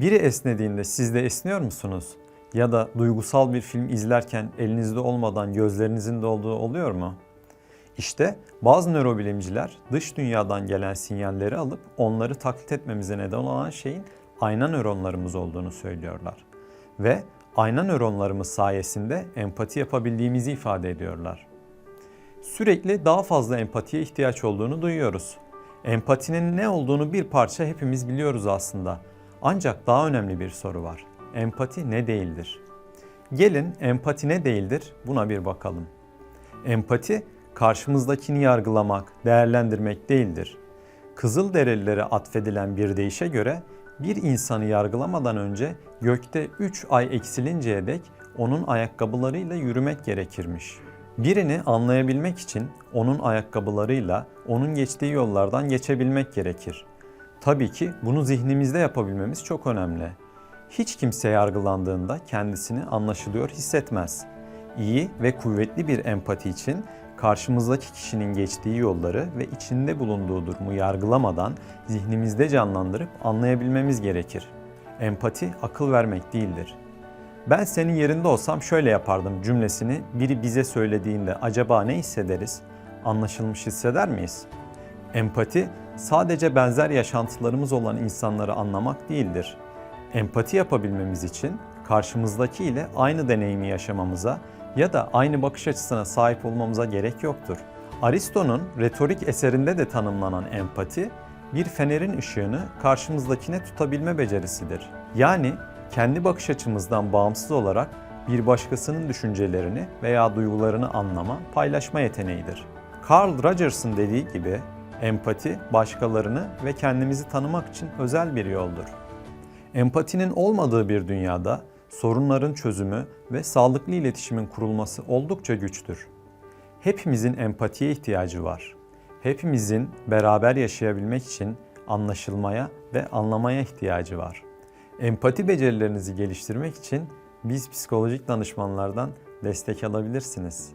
Biri esnediğinde siz de esniyor musunuz? Ya da duygusal bir film izlerken elinizde olmadan gözlerinizin de olduğu oluyor mu? İşte bazı nörobilimciler dış dünyadan gelen sinyalleri alıp onları taklit etmemize neden olan şeyin ayna nöronlarımız olduğunu söylüyorlar. Ve ayna nöronlarımız sayesinde empati yapabildiğimizi ifade ediyorlar. Sürekli daha fazla empatiye ihtiyaç olduğunu duyuyoruz. Empatinin ne olduğunu bir parça hepimiz biliyoruz aslında. Ancak daha önemli bir soru var. Empati ne değildir? Gelin empati ne değildir buna bir bakalım. Empati karşımızdakini yargılamak, değerlendirmek değildir. Kızılderililere atfedilen bir deyişe göre bir insanı yargılamadan önce gökte 3 ay eksilinceye dek onun ayakkabılarıyla yürümek gerekirmiş. Birini anlayabilmek için onun ayakkabılarıyla onun geçtiği yollardan geçebilmek gerekir. Tabii ki bunu zihnimizde yapabilmemiz çok önemli. Hiç kimse yargılandığında kendisini anlaşılıyor hissetmez. İyi ve kuvvetli bir empati için karşımızdaki kişinin geçtiği yolları ve içinde bulunduğu durumu yargılamadan zihnimizde canlandırıp anlayabilmemiz gerekir. Empati akıl vermek değildir. Ben senin yerinde olsam şöyle yapardım cümlesini biri bize söylediğinde acaba ne hissederiz? Anlaşılmış hisseder miyiz? Empati sadece benzer yaşantılarımız olan insanları anlamak değildir. Empati yapabilmemiz için karşımızdaki ile aynı deneyimi yaşamamıza ya da aynı bakış açısına sahip olmamıza gerek yoktur. Aristo'nun retorik eserinde de tanımlanan empati, bir fenerin ışığını karşımızdakine tutabilme becerisidir. Yani kendi bakış açımızdan bağımsız olarak bir başkasının düşüncelerini veya duygularını anlama, paylaşma yeteneğidir. Carl Rogers'ın dediği gibi empati başkalarını ve kendimizi tanımak için özel bir yoldur. Empatinin olmadığı bir dünyada sorunların çözümü ve sağlıklı iletişimin kurulması oldukça güçtür. Hepimizin empatiye ihtiyacı var. Hepimizin beraber yaşayabilmek için anlaşılmaya ve anlamaya ihtiyacı var. Empati becerilerinizi geliştirmek için biz psikolojik danışmanlardan destek alabilirsiniz.